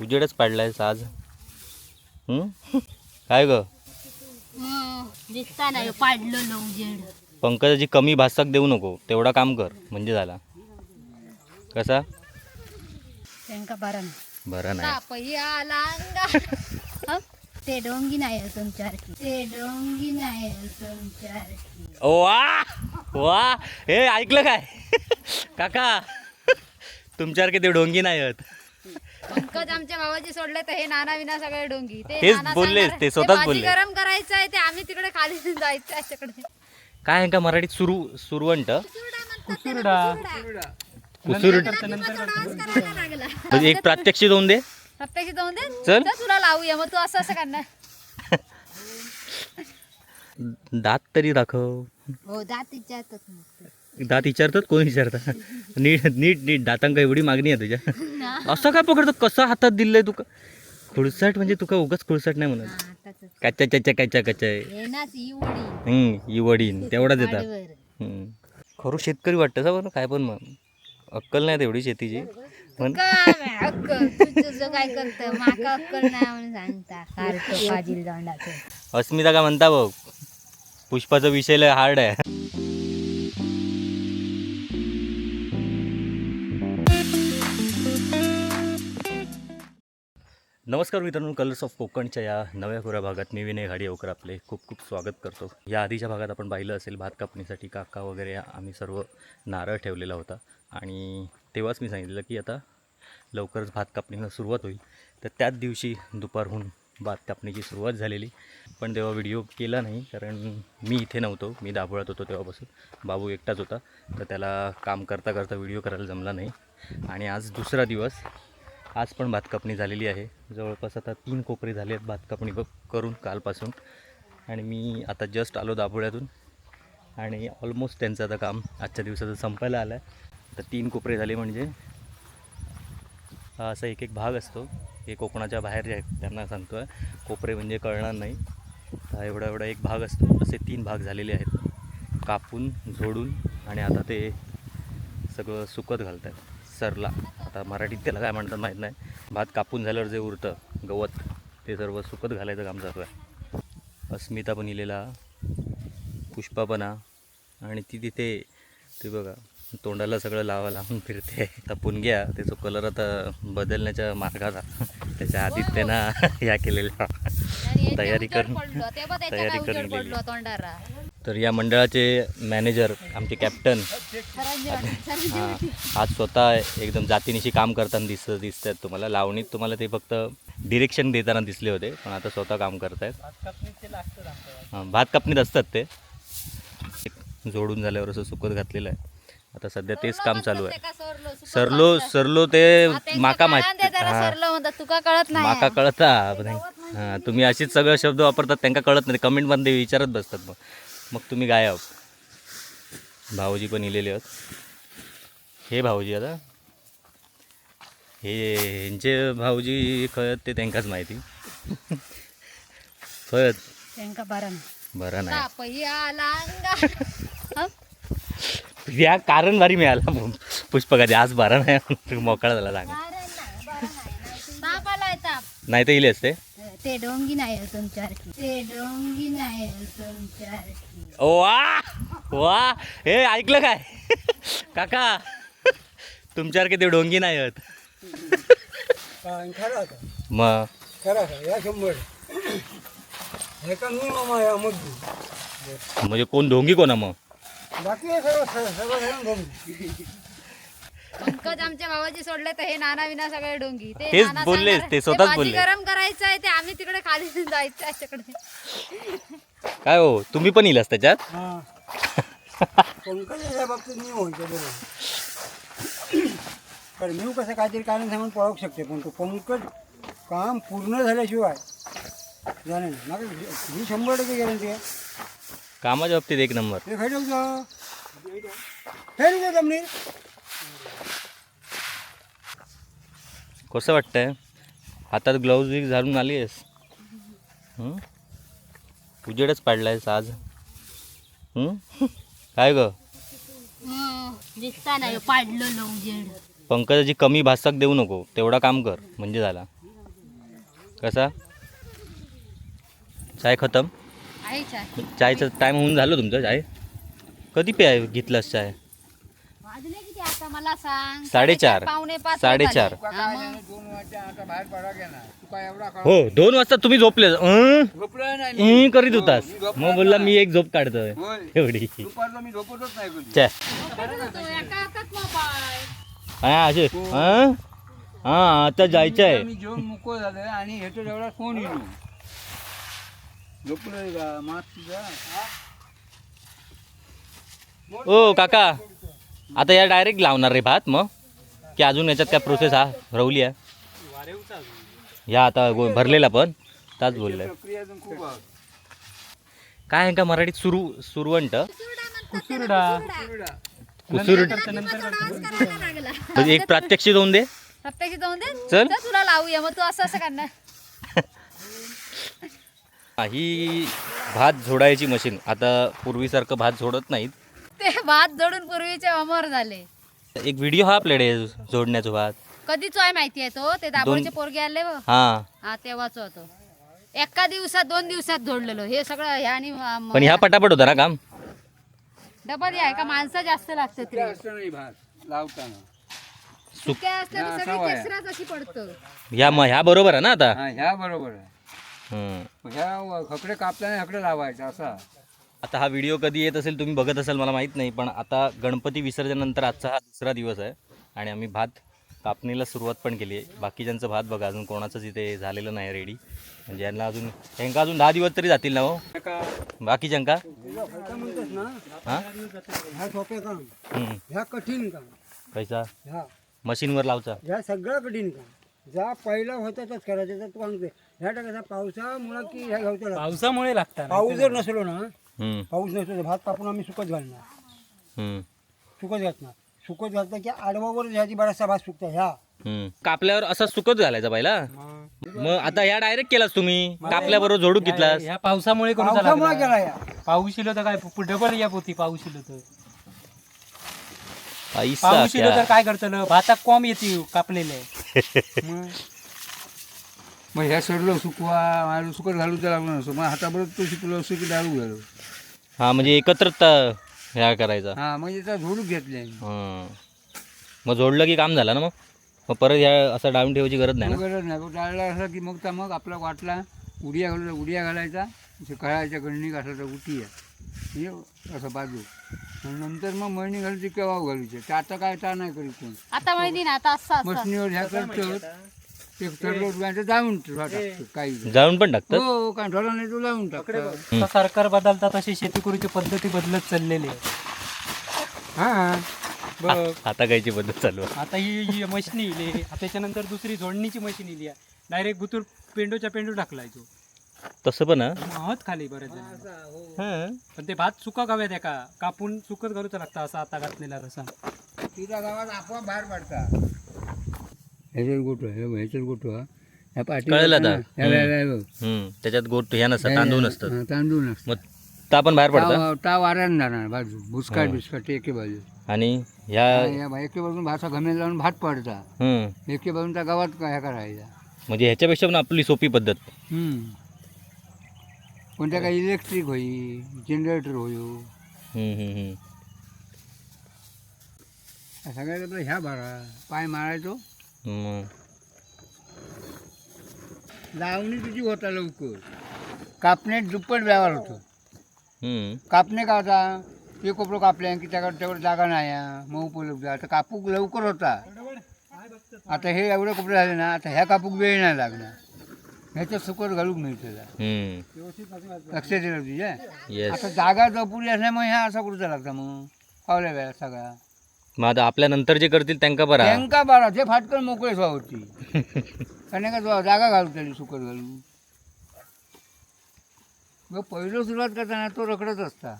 उजेडच पाडलायस आज. हं? काय ग? दिसता नाही पाडलं उजेड. पंकजाची कमी भाषक देऊ नको तेवढा काम कर म्हणजे झाला. कसा? त्यांका बरं नाही. बरं नाही. तापही आला अंगा. ते डोंगी नाही आहे तुमच्यासारखी ते डोंगी नाही आहे तुमच्यासारखी वा! वा! हे ऐकलं काय? काका तुमच्यासारखे ते डोंगी नाही आहेत. पंकज आमच्या भावाची सोडले तर हे नाना विना सगळे तेच नाना बोललेच, सांगणार, ते स्वतःच भाजी बोलले. गरम करायचं आहे ते आम्ही तिकडे खाली जायचं आहे तिकडे काय आहे का मराठीत सुरू सुरवंट? कुसुरडा कुसूर करायला लागला. म्हणजे एक प्रात्यक्षिक होऊन दे. प्रत्यक्षी जाऊन दे. चल. चल तुला लावूया मग तू असं असं करणार. दात तरी दाखव. हो मग. दात विचारतात कोण विचारतात नीट नीट नीट दातांका एवढी मागणी आहे तुझ्या. असं काय पकडतो? कसं हातात दिलंय तुका? खुळसाट म्हणजे तुका उगाच खुळसाट नाही म्हणत. आताच. कच्च्या ती उडी हम्म ही वडीन तेवढाच येतात. खरं शेतकरी वाटतं सा बरं काय पण मग अक्कल नाही तेवढी शेतीची. पण अस्मिता का म्हणता बघ पुष्पाचा विषय लय हार्ड आहे. नमस्कार मित्रांनो कलर्स ऑफ कोकणच्या या नव्या कोऱ्या भागात मी विनय घाडीवकर आपले खूप खूप स्वागत करतो. या आधीच्या भागात आपण पाहिलं असेल भात कापणीसाठी काका वगैरे आम्ही सर्व नारळ ठेवलेला होता. आणि तेव्हाच मी सांगितलं की आता लवकरच भात कापणीला सुरुवात होईल. तर त्याच दिवशी दुपारहून भात कापणीची सुरुवात झालेली. पण तेव्हा व्हिडिओ केला नाही कारण मी इथे नव्हतो. मी दाभोळात होतो तेव्हापासून. बाबू एकटाच होता. तर त्याला काम करता करता व्हिडिओ करायला जमला नाही. आणि आज दुसरा दिवस. आज पण भात कापणी झालेली आहे. जवळपास आता तीन कोपरे झाले आहेत भात कापणी करून कालपासून. आणि मी आता जस्ट आलो दाभोळ्यातून. आणि ऑलमोस्ट त्यांचं आता काम आजच्या दिवसाचं संपायला आलं आहे तर तीन कोपरे झाले म्हणजे असा एक एक भाग असतो. हे कोकणाच्या बाहेर जे आहेत त्यांना सांगतो आहे कोपरे म्हणजे कळणार नाही. हा एवढा एवढा एक भाग असतो. असे तीन भाग झालेले आहेत. कापून झोडून आणि आता ते सगळं सुकत घालत आहेत सरला. आता मराठीत त्याला काय म्हणतात माहीत नाही. भात कापून झाल्यावर जे उरतं गवत ते सर्व सुकत घालायचं काम चालू आहे. अस्मिता पण इलेला पुष्पा पण. आणि ती तिथे ते बघा तोंडाला सगळं लावा लावून फिरते. आता पुणग्या त्याचा कलर आता बदलण्याच्या मार्गात हा. त्याच्या आधीच त्यानं या केलेल्या. तयारी करून तयारी करून तर या मंडळाचे मॅनेजर आमचे कॅप्टन हां आज स्वतः एकदम जातीनिशी काम करताना दिस दिसत आहेत तुम्हाला. लावणीत तुम्हाला ते फक्त डिरेक्शन देताना दिसले होते पण आता स्वतः काम करत आहेत हां भात कापणीत असतात ते. जोडून झाल्यावर असं सुकत घातलेलं आहे. आता सध्या तेच काम चालू आहे. सरलो? सरलो ते माका माहीत तुका कळत नाही. माका कळता. हां तुम्ही अशीच सगळं शब्द वापरतात त्यांना कळत नाही. कमेंटमध्ये विचारत बसतात मग. मग तुम्ही गायब. भाऊजी पण इलेले आहेत. हे भाऊजी आता. हे ह्यांचे भाऊजी कळत ते त्यांकाच माहिती. कळत. त्यांका बरं नाही. बरं या कारण भारी मिळाला पुष्पकाची आज बरा नाही. मोकळा झाला सांगा. ताप नाही तर इले असते ते डोंगी नाही तुमच्यासारखी ते डोंगी नाही तुमच्यासारखी वा वा. हे ऐकलं काय? काका तुमच्यासारखे ते डोंगी नाही आहेत. खरं मग? खरं का? या शंभर. हे का मी मामा या मग म्हणजे कोण डोंगी कोणा मग? बाकी हे सर्व सर्व सर्व पंकज आमच्या भावाची सोडले तर हे नाना विना सगळे डोंगी. ते तेच नाना बोललेच, सांगणार, ते स्वतःच भाजी बोलले. गरम करायचं आहे ते आम्ही तिकडे खाली जायचं आहे तिकडे काय हो तुम्ही पण येईल त्याच्यात? हां. पंकजाच्या बाबतीत मी म्हणतो बरोबर कारण मी कसं काहीतरी कारण सांगून पळवू शकते पण तो पंकज काम पूर्ण झाल्याशिवाय जाणे ना मला ही शंभर टक्के गॅरंटी आहे. कामाच्या बाबतीत एक नंबर. ते खायचं जा. जमनी कसं वाटतंय? हातात ग्लाऊज विक घालून आली आहेस हं? उजेडच पाडलायस आज. हं? काय ग? दिसता नाही पाडलं उजेड. पंकजाची कमी भाषक देऊ नको तेवढा काम कर म्हणजे झाला. कसा? चाय खतम? चायचं टाईम होऊन झालं तुमचं चाय? कधी प्याय घेतलंस चाय? आता मला सांग. साडेचार. पावणे पाच साडेचार. हा. दोन वाजता आता बाहेर पडा गेला तू काय एवढा काळ हो दोन वाजता तुम्ही झोपले. अं? झोपलोय नाही मी. अं करीत होतास. मी झोपलो मग बोलला मी एक झोप काढतोय. होय. एवढी. दुपारला मी झोपतच नाही कधी. चाय. झोपेतच होतो, एका हातात मोबाईल. हा असे हां. हां? आता जायचं आहे. मी जेवण मुको झालं आणि ह्याच्या फोन झोपलोय का? मास्क तुझा? ओ काका. आता या डायरेक्ट लावणार रे भात मग. की अजून याच्यात काय प्रोसेस हा? रवली आहे. या आता भरलेला पण. ताच बोललाय खूप आहे. काय आहे का मराठीत सुरू सुरवंट? कुसुरडा. कुसूर करावा लागला. म्हणजे एक प्रात्यक्षिक होऊन दे. जाऊन दे. चल. तुला लावूया मग तू असं असं करणार. ही भात झोडायची मशीन. आता पूर्वीसारखं भात झोडत नाहीत. ते भात जोडून पूर्वीचे अमर झाले. एक व्हिडिओ हा आपल्याकडे जोडण्याचा भात. कधीच आहे माहिती आहे तो? ते दाबोळचे पोरगे आले बघ. हा. हा तेव्हाच होतो. एका दिवसात दोन दिवसात जोडलेलो. हे सगळं ह्या आणि पण ह्या पटापट होता ना काम? डबल आहे का? माणसं जास्त लागतात रे. नाही भात लावताना. सुक्या असल्या तर असा सगळी वय. केसराच अशी पडतो. ह्या म ह्या बरोबर आहे ना आता? हा ह्या बरोबर आहे. हम्म. ह्या खकडे कापताना हकडे लावायचा असा. आता हा व्हिडिओ कधी येत असेल तुम्ही बघत असाल मला माहीत नाही पण आता गणपती विसर्जनानंतर आजचा हा दुसरा दिवस आहे आणि आम्ही भात कापणीला सुरुवात पण केली आहे. बाकीच्यांचं भात बघा अजून कोणाचंच इथे झालेलं नाही रेडी म्हणजे यांना अजून यांका अजून दहा दिवस तरी जातील ना हो? बाकीच्यांका? म्हणतोस ना हां कठीण काम. पैसा? मशीनवर लावचा? ह्या सगळं कठीण काम. जा पहिला होता तोच करायचं तर तू सांगते ह्या टाकायचा पावसामुळं की ह्या गवताला पावसामुळे लागतात पाऊस जर नसलो ना. पाऊस नसलो तर भात कापून आम्ही सुकत घालणार. हम्म. सुकत घालणार सुकत घालता की आडवावर ह्याची बराचसा भात सुकता ह्या. हम्म. कापल्यावर असा सुकत घालायचा पहिला मग आता ह्या डायरेक्ट केलास तुम्ही. कापल्याबरोबर जोडू घेतलास. ह्या पावसामुळे पावसामुळे लागला. केला या. पाऊस इलो तर काय डबल या पोती पाऊस इलो तर. पैसा पाऊस इलो तर क्या. करतलं? भाता कॉम येते कापलेले. मग ह्या सडलो सुकवा मारू सुकत घालू तर लागलो नसतो मग हाताबरोबर तो शिकलो असतो की दारू घालू. हा म्हणजे एकत्र त- ह्या करायचा. हा मग याचा झोडूक घेतले हं. मग जोडलं की काम झालं ना मग? मग परत ह्या असं डाळून ठेवायची गरज नाही ना? गरज नाही. तो डाळला असला की मग तर मग आपला वाटला उडिया घालू उडिया घालायचा. ते कळायच्या गणणी घातला तर उटी आहे. हे असं बाजू. आणि नंतर मग मळणी घालूची केव्हा घालूचे? ते आता काय ता नाही करीत कोण. आता माहिती ना आता असं असं मशनीवर ह्या करतो जाऊन टाकतो काही जाळून पण टाकतात? हो नाही तो लावून टाकतो आता सरकार बदलतात तशी शेती करूची पद्धती बदलत चाललेली आहे. हा बघ. आता कायची पद्धत चालू आहे. आता ही ही मशीन इली. त्याच्यानंतर दुसरी जोडणीची मशीन इली. डायरेक्ट बुतूर पेंडोच्या पेंडू टाकलाय तो. तसं पण हा? महत खाली बरेच जण हं. पण ते भात सुका गाव्यात एका. कापून सुकत घालूचा लागता असा आता घातलेला रसा. तिच्या गावात आपोआप बाहेर पडता ह्याच्यात गोटो ह्याच्यात गोटो हा ह्या पाठी कळलं आता. तांदूळ हं. त्याच्यात गोट ह्या नसतात तांदूळ नसतात. तांदूळ नसतं मग ता पण बाहेर जाणार बाजू भुसकाट बिस्काट एके बाजू आणि ह्या या बा- एके बाजून भाता घमेल लावून भात पडता. हं. एके बाजून त्या गावात काय ह्या करायचा म्हणजे ह्याच्यापेक्षा पण आपली सोपी पद्धत. हम्म. कोणत्या काही इलेक्ट्रिक होई जनरेटर होयो. हं, हं, हं. सगळ्यात आपलं ह्या भरा पाय मारायचो. मग. लावणी तुझी होता लवकर. कापण्यात दुप्पट व्यवहार होतो. कापणे का होता? ते कोपरं कापले की त्याकडे तेवढं जागा नाही आहे, मग उपलब्ध. आता कापूक लवकर होता. आता हे एवढं कपडे झाले ना आता ह्या कापूक वेळ नाही लागणार. ह्याच्यात सुकत घालूक मिळतं हं. लक्षात येईल तुझ्या? येस आता जागा जपुरी असल्यामुळे ह्या असा करूचा लागता मग? पावल्या वेळा सगळा. मग आता आपल्या नंतर जे करतील त्यांका बरा. त्यांका बारा. ते फाटकन मोकळे होती कारण का जागा घालू त्याला सुकत घालू. मग पहिलं सुरुवात करताना तो रखडत असता.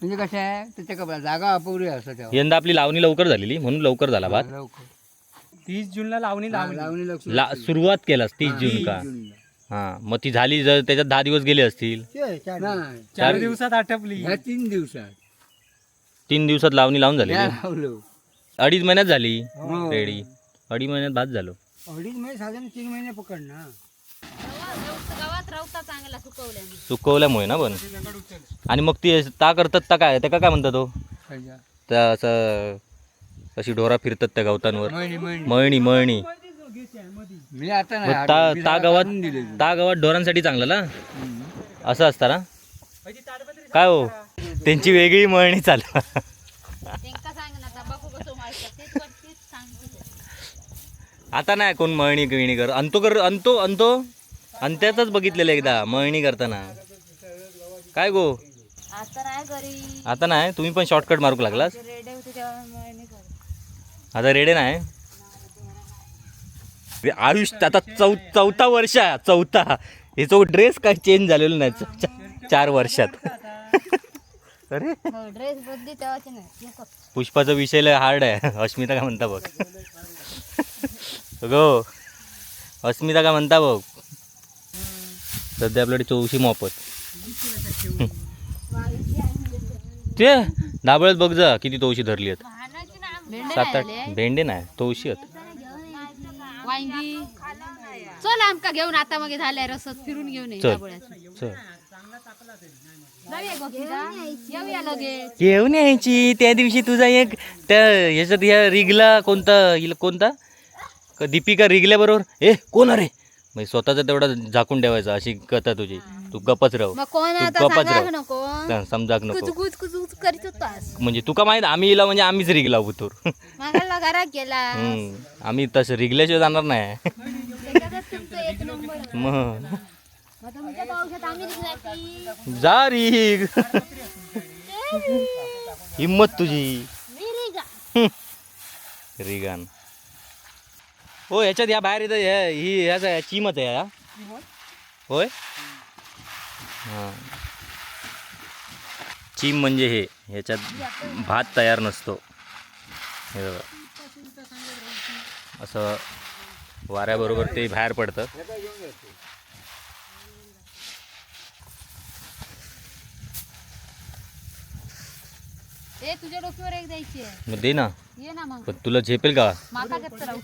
म्हणजे कसं आहे? त्याच्या का जागा अपुरी असतात तेव्हा. यंदा आपली लावणी लवकर झालेली म्हणून लवकर झाला भात. लवकर. तीस जूनला लावणी लावणी लावणी लक्ष ला सुरुवात केलास तीस जून का? हा मग ती झाली जर त्याच्यात दहा दिवस गेले असतील. नाही चार दिवसात आटपली. ह्या तीन दिवसात. तीन दिवसात लावणी लावून झाली लावलो. अडीच महिन्यात झाली. हो. रेडी अडीच महिन्यात भात झालो. अडीच महिने साधारण तीन महिने पकड ना. गावात राहता चांगला सुकवल्याने सुकवल्यामुळे ना पण. आणि मग ती ता करतात ता काय? त्याका काय म्हणतात तो? त्या असं कशी ढोरा फिरतात त्या गवतांवर. मळणी मळणी. मी आता मग ता ता गावात ता गावात ढोरांसाठी चांगलं ना? असं असतं ना? काय हो? त्यांची वेगळी मळणी चालू. आता नाही कोण मळणी गिळणी कर. अंतो कर अंतो अंतो. अंत्यातच बघितलेलं एकदा मळणी करताना. काय गो? आता नाही घरी. आता नाही? तुम्ही पण शॉर्टकट मारूक लागलास? आता रेडे नाही? रे आयुष आता चौ चौथा वर्ष आहे चौथा. हे चौ ड्रेस काय चेंज झालेलं नाही. चार वर्षात. अरे. हो ड्रेस बदली तेव्हाची नाही नको. पुष्पाचा विषय लय हार्ड आहे. अस्मिता काय म्हणता बघ. गो अस्मिता काय म्हणता बघ. सध्या आपल्याकडे चौशी मोफत. ते दाबळत बघ जा किती तवशी धरली आहेत. भेंडे सात आठ. भेंडे नाही तवशी आहेत. वांगी. चल आमका घेऊन आता मग झाल्या रसत फिरून घेऊन ये चल. चल. घेऊन यायची. त्या दिवशी तुझा एक त्या ह्याच्यात ह्या रिगला कोणता कोणता? क- दीपिका रिगल्याबरोबर ए कोण अरे? मग स्वतःचा तेवढा झाकून ठेवायचा अशी कथा तुझी. तू गपच राहू. मग कोण तू सांगा राह. नको? सा- समजाक नको. म्हणजे तुका माहीत आम्ही हिला म्हणजे आम्हीच रिगला उतूर. आम्ही तसं रिगल्याशिवाय जाणार नाही. मग. जा रिग हिम्मत तुझी. रिगान. हो ह्याच्यात या बाहेर येतं हे- ही ह्याचा चिमच आहे या होय? हां. चीम म्हणजे हे ह्याच्यात भात तयार नसतो. हे बघा. असं वाऱ्याबरोबर ते बाहेर पडतं. ए तुझ्या डोक्यावर एक द्यायची आहे. मग दे ना. ये ना मग. पण तुला झेपेल का? माका घेत राहू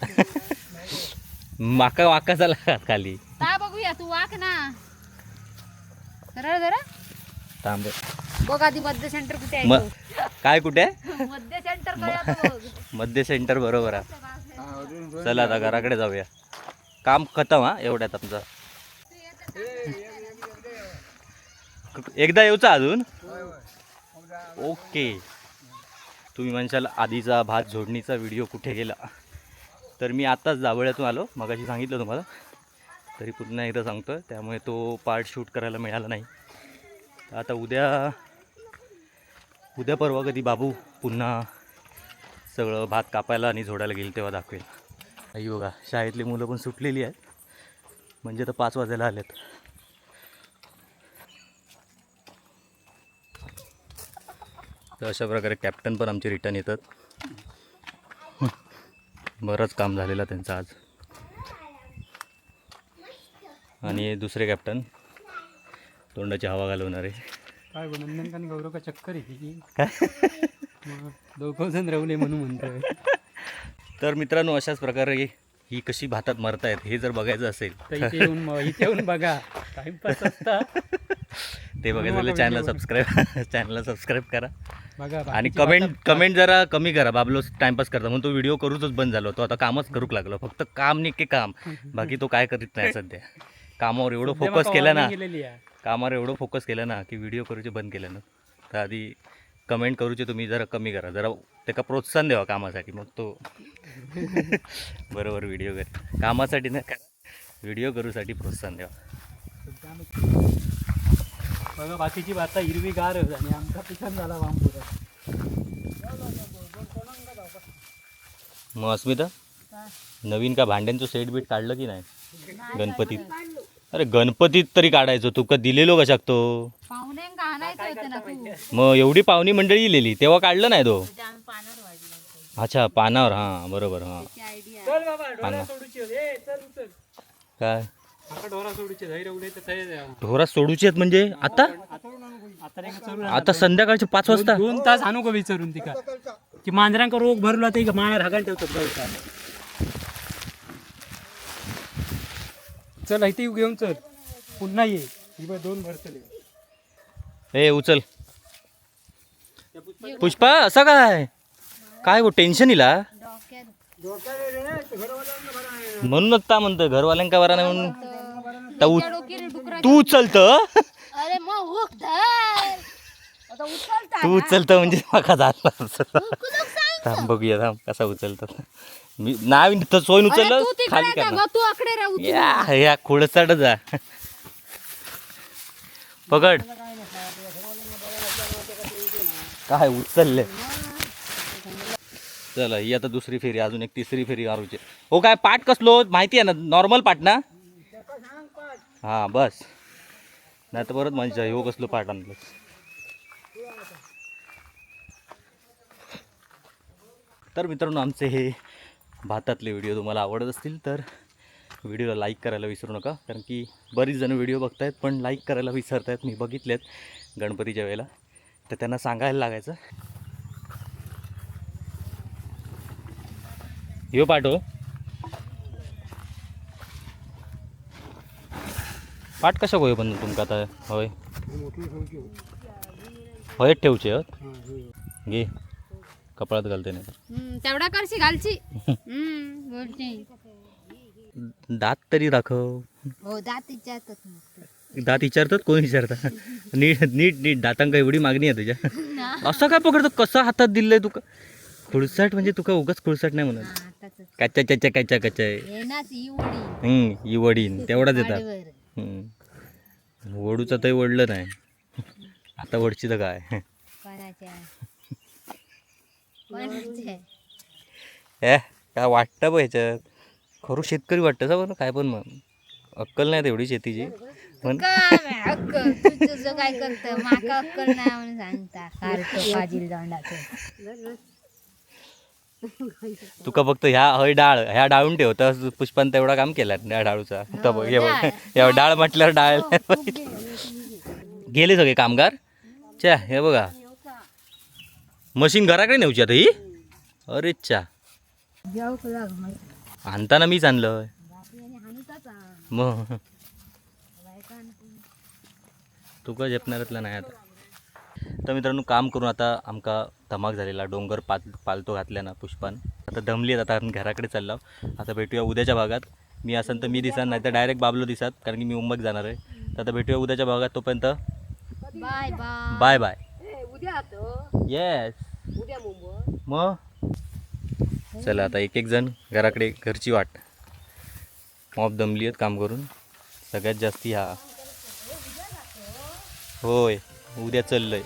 माका वाका झाला खाली? ता बघूया तू वाक ना. सरळ जरा. थांब. बघ आधी मध्य सेंटर कुठे आहे मग काय कुठे? तो. मध्य सेंटर काय बघ. मध्य सेंटर बरोबर आहे. चला आता घराकडे जाऊया. काम खतम हा एवढ्यात आमचं. एकदा येऊचा अजून? ओके. तुम्ही म्हणशाल आधीचा भात जोडणीचा व्हिडिओ कुठे गेला? तर मी आत्ताच जावळ्यातून आलो मगाशी सांगितलं तुम्हाला. तरी पुन्हा एकदा सांगतो त्यामुळे तो पार्ट शूट करायला मिळाला नाही. आता उद्या उद्या परवा कधी बाबू पुन्हा सगळं भात कापायला आणि झोडायला गेईल तेव्हा दाखवेल. आई बघा शाळेतली मुलं पण सुटलेली आहेत. म्हणजे तर पाच वाजायला आलेत. तर अशा प्रकारे कॅप्टन पण आमचे रिटर्न येतात. बरंच काम झालेलं त्यांचं आज. आणि दुसरे कॅप्टन तोंडाची हवा घालवणारे. काय गो नंदनकान गौरव का चक्कर येते की दोघं जण रवले म्हणून म्हणतोय. तर मित्रांनो अशाच प्रकारे ही कशी भातात मरतायत हे जर बघायचं असेल. तर इथे येऊन मग इथे येऊन बघा. टाइमपास असता. ते बघायचं चॅनलला सबस्क्राईब चॅनलला सबस्क्राईब करा. आणि कमेंट कमेंट जरा कमी करा बाबलो. टाइमपास करता. म्हणून तो व्हिडिओ करूच बंद झालो तो आता कामच करूक लागलो. फक्त काम निके काम. बाकी तो काय करीत नाही सध्या. कामावर एवढं फोकस केलं ना. कामावर एवढं फोकस केलं ना की व्हिडिओ करूचे बंद केलं ना. तर आधी कमेंट करूचे तुम्ही जरा कमी करा. जरा त्याला प्रोत्साहन द्यावा कामासाठी. मग तो बरोबर व्हिडिओ कर कामासाठी नाही करा. व्हिडिओ करूसाठी प्रोत्साहन द्यावा. बघा बाकीची भाता हिरवी गार आणि आमचा पिकन झाला बांबूर मग अस्मिता नवीन का भांड्यांचं सेट बीट काढलं की नाही? गणपतीत? अरे गणपतीत तरी काढायचो तुका दिलेलो तो पाहुण्यांका आणायचं होतं ना तू. मग एवढी पाहुणी मंडळी इलेली तेव्हा काढलं नाही तो? अच्छा पानावर हां बरोबर हां. पाना. काय? ढोरा सोडूचे आहेत म्हणजे? आता? आता का संध्याकाळचे पाच वाजता? दोन तास आणू का विचारून तिका? ती मांजरांका रोग भरला ते हागायला ठेवतात गवतात चल इथे घेऊन चल. पुन्हा ये. ही दोन भरतले. ए उचल. पुष्पा असं काय? काय हो टेन्शन इला. म्हणूनच ता म्हणतं घरवाल्यांका बरा नाही म्हणून. ता उ- डोक्याला डुकरा तू उचलत? अरे मग हुक धर. आता उचलता तू उचलत म्हणजे माका झाला थांब बघूया थांब कसा उचलतात मी नाही तर सोयीन अरे उचललं तू तिकडे खाली जा करणार. गं, तू आकडे राहू या या खोडसाड जा. पकड. काय उचलले? चला ही आता दुसरी फेरी अजून एक तिसरी फेरी मारूची. हो काय पाठ कसलो? माहिती आहे ना नॉर्मल पाठ ना? हा बस. नाही तर परत म्हणजे हो कसलो पाठ आणलं तर मित्रांनो आमचे हे भातातले व्हिडिओ तुम्हाला आवडत असतील तर व्हिडिओला लाईक करायला विसरू नका कारण की बरीच जण व्हिडिओ बघतायत पण लाईक करायला विसरतायत. मी बघितलेत गणपतीच्या वेळेला. तर त्यांना सांगायला लागायचं. यो पाठव पाठ कशा होय पण तुमका आता? होय. हो. होयच ठेवचे हत. घे. कपड्यात घालते नाही तर तेवढा करशी घालची. हम्म बोलते. दात तरी दाखव. हो दात विचारतात दात विचारतात कोण विचारतात नीट नीट नीट. दातांका एवढी मागणी आहे तुझ्या. असं काय पकडतो? कसं हातात दिलंय तुका? खुळसाट म्हणजे तुका उगाच खुळसाट नाही म्हणत. आताच. कच्च्या कच्च्या कच्च्या येणार ही उडी हम्म ही वडीन तेवढाच येतात. वडूचं तर वडलं नाही. आता वडची तर काय? ए काय वाटतं बघ ह्याच्यात? खरू शेतकरी वाटतं सा बरं काय पण मग अक्कल नाही तेवढी शेतीची. पण काय करतं? माका अक्कल नाही म्हणून सांगता. तुका फक्त ह्या हय डाळ ह्या डाळून ठेव तर पुष्पान तेवढा काम केला त्या डाळूचा. तर बघ हे बघ या डाळ म्हटल्यावर डाळ. गेले. सगळे कामगार? च्या हे बघा. मशीन घराकडे नेऊची आता ही? अरे च्या. आणताना मीच आणलं हा. मग तुका झेपणाऱ्यातला नाही आता? तर मित्रांनो काम करून आता आमका धमाक झालेला. डोंगर पाल पालतो घातल्या ना पुष्पान. आता दमली आहेत, आता आम्ही घराकडे चाललो आता भेटूया उद्याच्या भागात. मी असेल तर मी दिसान नाही तर डायरेक्ट बाबलो दिसात कारण की मी मुंबईत जाणार आहे. तर आता भेटूया उद्याच्या भागात तोपर्यंत. बाय बाय बाय येस मग चला आता एक एक जण घराकडे घरची वाट. मॉप दमली आहेत काम करून. सगळ्यात जास्ती हा. होय उद्या चाललंय.